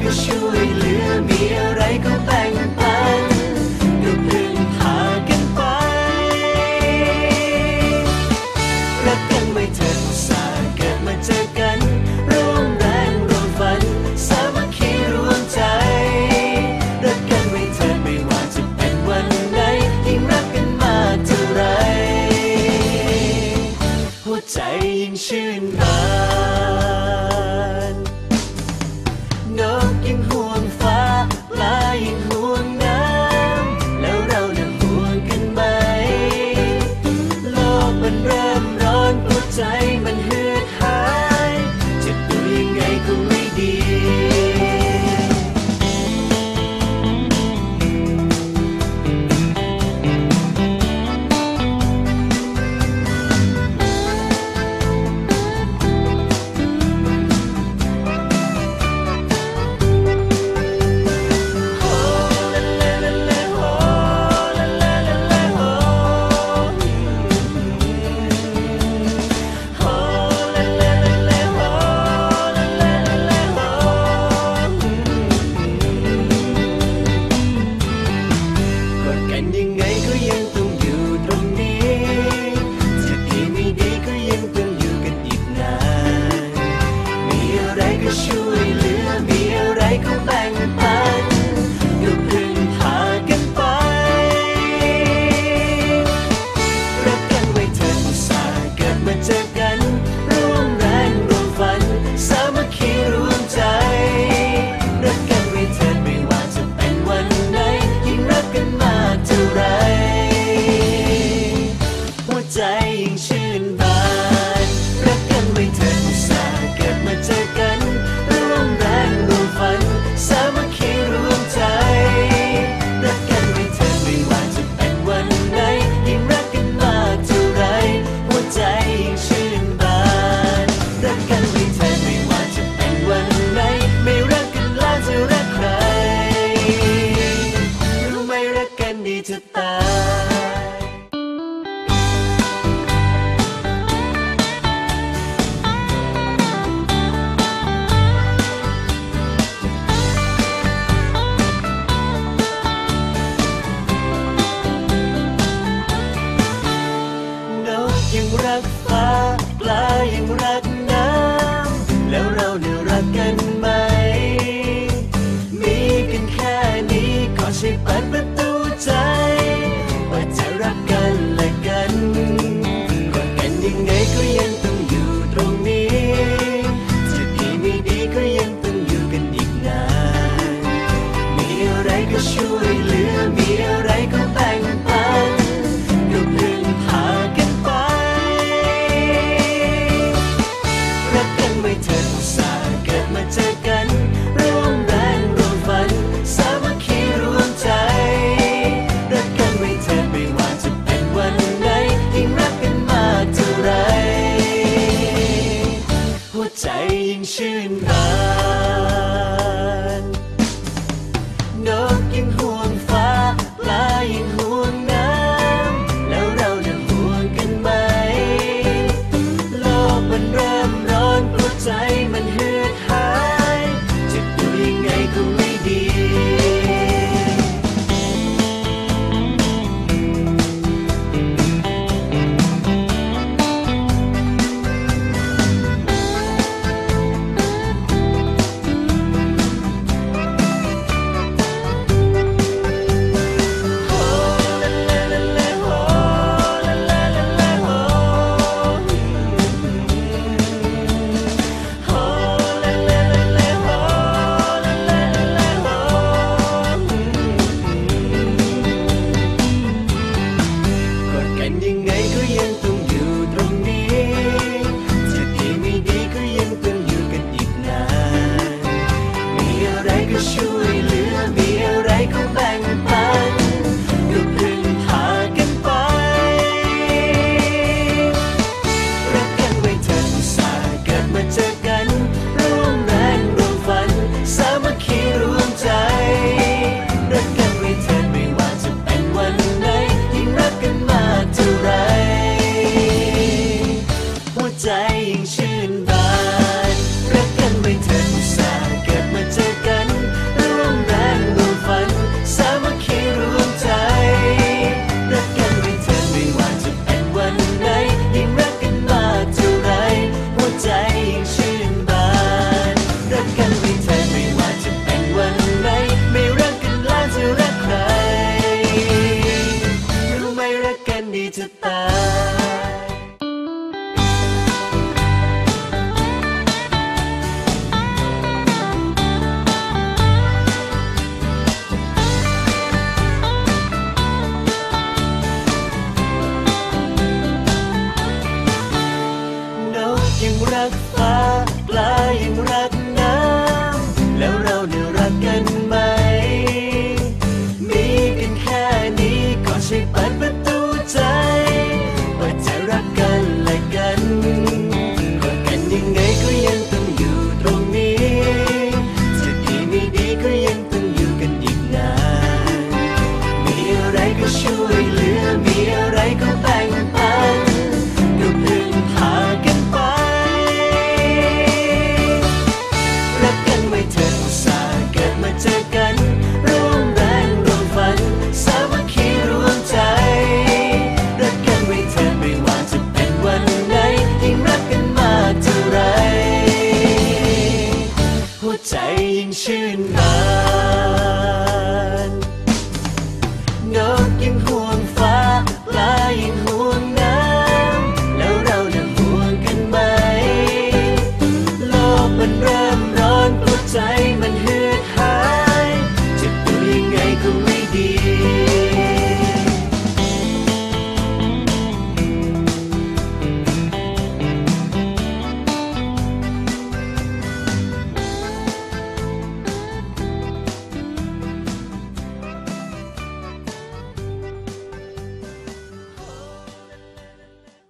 Baby, surely leave me alone. looking ยังรักฟ้าปลายังรักน้ำแล้วเราเนี่ยรักกัน 在应许那。biggest you วยเหลือมีอะไรก็แบ่งปันก็พึ่งพา